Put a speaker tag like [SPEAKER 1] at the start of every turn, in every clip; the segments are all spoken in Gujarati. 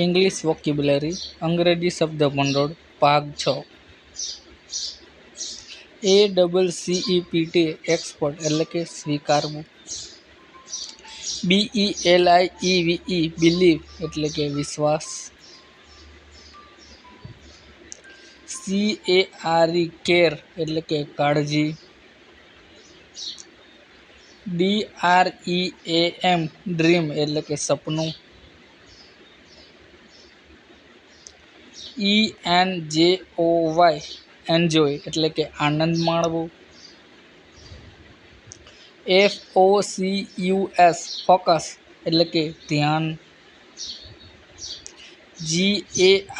[SPEAKER 1] इंग्लिश वोकैबुलरी अंग्रेजी शब्द भंडार भाग 6 A double C E P T export એટલે કે स्वीकारવું બી ઈ એલ આ ઈ વી ઈ બિલીવ એટલે કે વિશ્વાસ સી એ આર કેર એટલે કે કાળજી D R E A M dream એટલે કે સપનું E N J O Y enjoy એટલે કે આનંદ માળવું F O C U S focus એટલે કે ધ્યાન G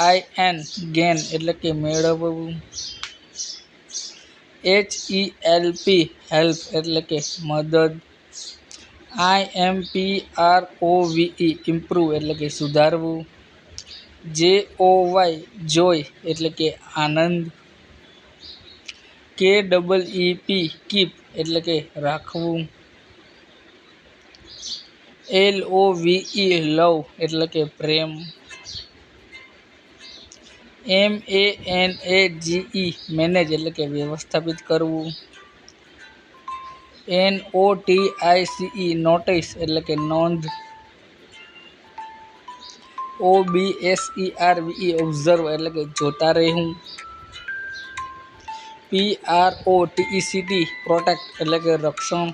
[SPEAKER 1] A I N gain એટલે કે મેળવવું H E L P help એટલે કે મદદ I M P R O V E ઇમ્પ્રોવ એટલે કે સુધારવું JOY joy એટલે કે આનંદ K e, e P keep એટલે કે રાખવું L O V E love એટલે કે પ્રેમ M A N A G E manage એટલે કે વ્યવસ્થાપિત કરું N O T I C E notice એટલે કે નોંધી O B S E R V E observe एट के जोता रही हूँ P R O T E C T protect एट के रक्षण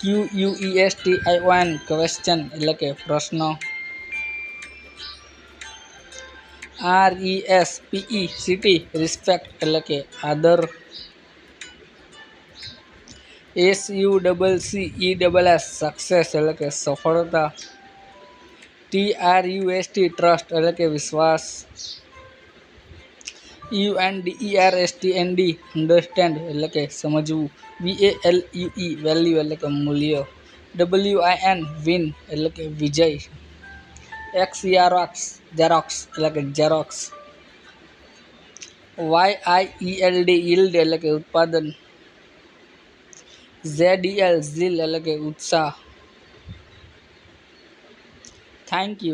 [SPEAKER 1] Q U E S T I O N question एट के प्रश्न R E S P E C T respect एट के आदर S U double C E double S success एट के सफलता T R U S T trust એટલે કે વિશ્વાસ U N D E R S T N D understand એટલે કે સમજવું V A L U E value એટલે કે મૂલ્ય ડબલ્યુ આઈ એન વિન એટલે કે વિજય એક્સ યારોક્સ ઝેરોક્સ એટલે કે xerox Y I E L D yield એટલે કે ઉત્પાદન ઝેડ ઈ એલ ઝીલ એટલે કે ઉત્સાહ থ্যাংক ইউ